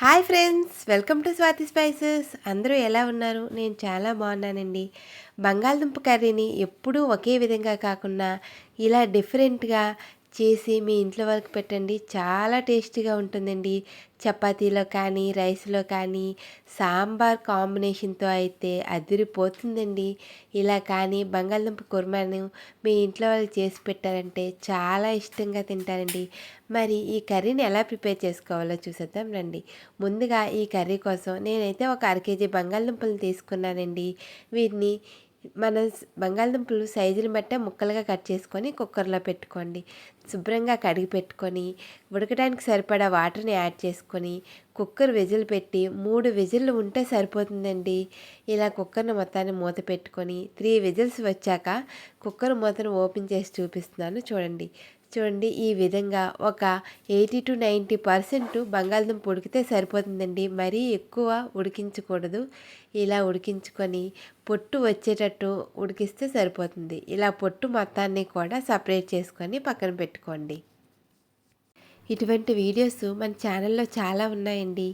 Hi friends welcome to Swathi spices. అందరూ ఎలా ఉన్నారు? నేను చాలా బాగున్నానండి. బంగాళదుంప కర్రీని ఎప్పుడూ ఒకే విధంగా కాకుండా ఇలా డిఫరెంట్గా చేసి మీ ఇంట్లో వాళ్ళకి పెట్టండి. చాలా టేస్టీగా ఉంటుందండి. చపాతీలో కానీ రైస్లో కానీ సాంబార్ కాంబినేషన్తో అయితే అదిరిపోతుందండి. ఇలా కానీ బంగాళదుంప కుర్మాను మీ ఇంట్లో వాళ్ళు చేసి పెట్టారంటే చాలా ఇష్టంగా తింటారండి. మరి ఈ కర్రీని ఎలా ప్రిపేర్ చేసుకోవాలో చూసేద్దాం రండి. ముందుగా ఈ కర్రీ కోసం నేనైతే ఒక అర కేజీ బంగాళదుంపలు తీసుకున్నానండి. వీటిని మన బంగాళదుంపలు సైజుని బట్టే ముక్కలుగా కట్ చేసుకొని కుక్కర్లో పెట్టుకోండి. శుభ్రంగా కడిగి పెట్టుకొని ఉడకడానికి సరిపడా వాటర్ని యాడ్ చేసుకొని కుక్కర్ విజిల్ పెట్టి మూడు విజిల్లు ఉంటే సరిపోతుందండి. ఇలా కుక్కర్ని మొత్తాన్ని మూత పెట్టుకొని త్రీ విజిల్స్ వచ్చాక కుక్కర్ మూతను ఓపెన్ చేసి చూపిస్తున్నాను. చూడండి చూడండి ఈ విధంగా ఒక ఎయిటీ టు నైంటీ పర్సెంట్ బంగాళదుంప ఉడికితే సరిపోతుందండి. మరీ ఎక్కువ ఉడికించకూడదు. ఇలా ఉడికించుకొని పొట్టు వచ్చేటట్టు ఉడికిస్తే సరిపోతుంది. ఇలా పొట్టు మొత్తాన్ని కూడా సపరేట్ చేసుకొని పక్కన పెట్టుకోండి. ఇటువంటి వీడియోస్ మన ఛానల్లో చాలా ఉన్నాయండి.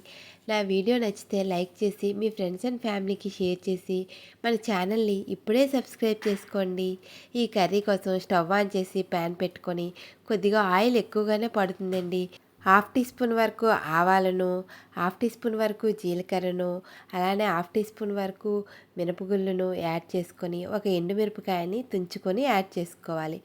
నా వీడియో నచ్చితే లైక్ చేసి మీ ఫ్రెండ్స్ అండ్ ఫ్యామిలీకి షేర్ చేసి మన ఛానల్ని ఇప్పుడే సబ్స్క్రైబ్ చేసుకోండి. ఈ కర్రీ కోసం స్టవ్ ఆన్ చేసి ప్యాన్ పెట్టుకొని కొద్దిగా ఆయిల్ ఎక్కువగానే పడుతుందండి. హాఫ్ టీ స్పూన్ వరకు ఆవాలను హాఫ్ టీ స్పూన్ వరకు జీలకర్రను అలానే హాఫ్ టీ స్పూన్ వరకు మినపగుళ్ళను యాడ్ చేసుకొని ఒక ఎండుమిరపకాయని తుంచుకొని యాడ్ చేసుకోవాలి.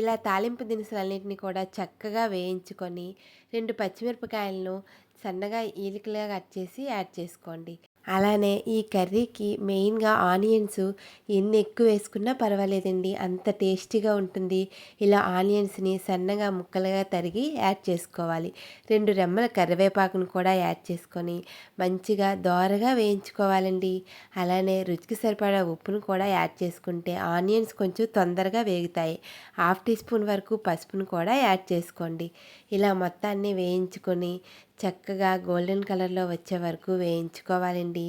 ఇలా తాలింపు దినుసులన్నింటినీ కూడా చక్కగా వేయించుకొని రెండు పచ్చిమిరపకాయలను సన్నగా ఈలికలుగా కట్ చేసి యాడ్ చేసుకోండి. అలానే ఈ కర్రీకి మెయిన్గా ఆనియన్స్ ఎన్ని ఎక్కువ వేసుకున్నా పర్వాలేదండి. అంత టేస్టీగా ఉంటుంది. ఇలా ఆనియన్స్ని సన్నగా ముక్కలుగా తరిగి యాడ్ చేసుకోవాలి. రెండు రెమ్మల కరివేపాకును కూడా యాడ్ చేసుకొని మంచిగా దోరగా వేయించుకోవాలండి. అలానే రుచికి సరిపడా ఉప్పును కూడా యాడ్ చేసుకుంటే ఆనియన్స్ కొంచెం తొందరగా వేగుతాయి. హాఫ్ టీ స్పూన్ వరకు పసుపును కూడా యాడ్ చేసుకోండి. ఇలా మొత్తాన్ని వేయించుకొని చక్కగా గోల్డెన్ కలర్లో వచ్చే వరకు వేయించుకోవాలండి.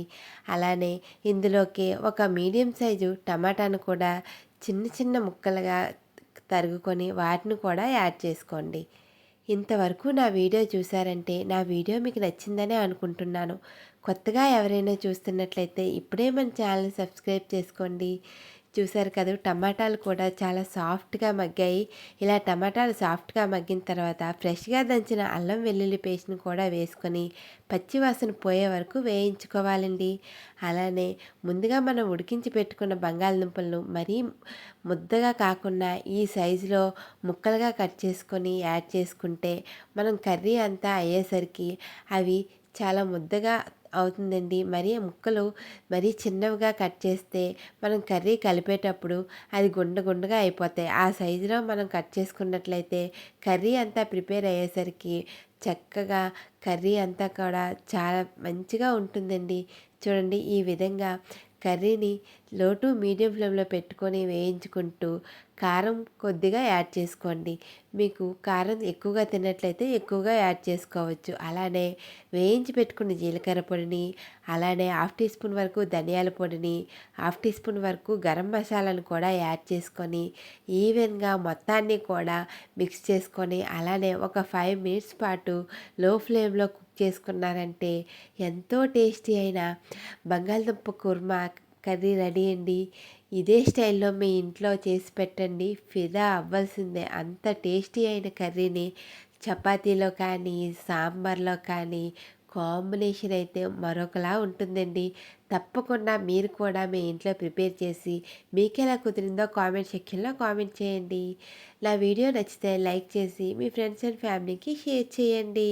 అలానే ఇందులోకి ఒక మీడియం సైజు టమాటాను కూడా చిన్న చిన్న ముక్కలుగా తరుగుకొని వాటిని కూడా యాడ్ చేసుకోండి. ఇంతవరకు నా వీడియో చూసారంటే నా వీడియో మీకు నచ్చిందనే అనుకుంటున్నాను. కొత్తగా ఎవరైనా చూస్తున్నట్లయితే ఇప్పుడే మన ఛానల్ సబ్స్క్రైబ్ చేసుకోండి. చూసారు కదా టమాటాలు కూడా చాలా సాఫ్ట్గా మగ్గాయి. ఇలా టమాటాలు సాఫ్ట్గా మగ్గిన తర్వాత ఫ్రెష్గా దంచిన అల్లం వెల్లుల్లి పేస్ట్ని కూడా వేసుకొని పచ్చివాసన పోయే వరకు వేయించుకోవాలండి. అలానే ముందుగా మనం ఉడికించి పెట్టుకున్న బంగాళదుంపలను మరీ ముద్దగా కాకుండా ఈ సైజులో ముక్కలుగా కట్ చేసుకొని యాడ్ చేసుకుంటే మనం కర్రీ అంతా అయ్యేసరికి అవి చాలా ముద్దగా అవుతుందండి. మరీ ముక్కలు మరీ చిన్నవిగా కట్ చేస్తే మనం కర్రీ కలిపేటప్పుడు అది గుండ గుండగా అయిపోతాయి. ఆ సైజులో మనం కట్ చేసుకున్నట్లయితే కర్రీ అంతా ప్రిపేర్ అయ్యేసరికి చక్కగా కర్రీ అంతా కూడా చాలా మంచిగా ఉంటుందండి. చూడండి ఈ విధంగా కర్రీని లో టు మీడియం ఫ్లేమ్లో పెట్టుకొని వేయించుకుంటూ కారం కొద్దిగా యాడ్ చేసుకోండి. మీకు కారం ఎక్కువగా తిన్నట్లయితే ఎక్కువగా యాడ్ చేసుకోవచ్చు. అలానే వేయించి పెట్టుకున్న జీలకర్ర పొడిని అలానే హాఫ్ టీ స్పూన్ వరకు ధనియాల పొడిని హాఫ్ టీ స్పూన్ వరకు గరం మసాలాను కూడా యాడ్ చేసుకొని ఈవెన్గా మొత్తాన్ని కూడా మిక్స్ చేసుకొని అలానే ఒక ఫైవ్ మినిట్స్ పాటు లో ఫ్లేమ్లో కుక్ చేసుకున్నారంటే ఎంతో టేస్టీ అయిన బంగాళదుంప కుర్మా కర్రీ రెడీ అండి. ఇదే స్టైల్లో మీ ఇంట్లో చేసి పెట్టండి. ఫిదా అవ్వాల్సిందే. అంత టేస్టీ అయిన కర్రీని చపాతీలో కానీ సాంబార్లో కానీ కాంబినేషన్ అయితే మరొకలా ఉంటుందండి. తప్పకుండా మీరు కూడా మీ ఇంట్లో ప్రిపేర్ చేసి మీకు ఎలా కుదిరిందో కామెంట్ సెక్షన్లో కామెంట్ చేయండి. నా వీడియో నచ్చితే లైక్ చేసి మీ ఫ్రెండ్స్ అండ్ ఫ్యామిలీకి షేర్ చేయండి.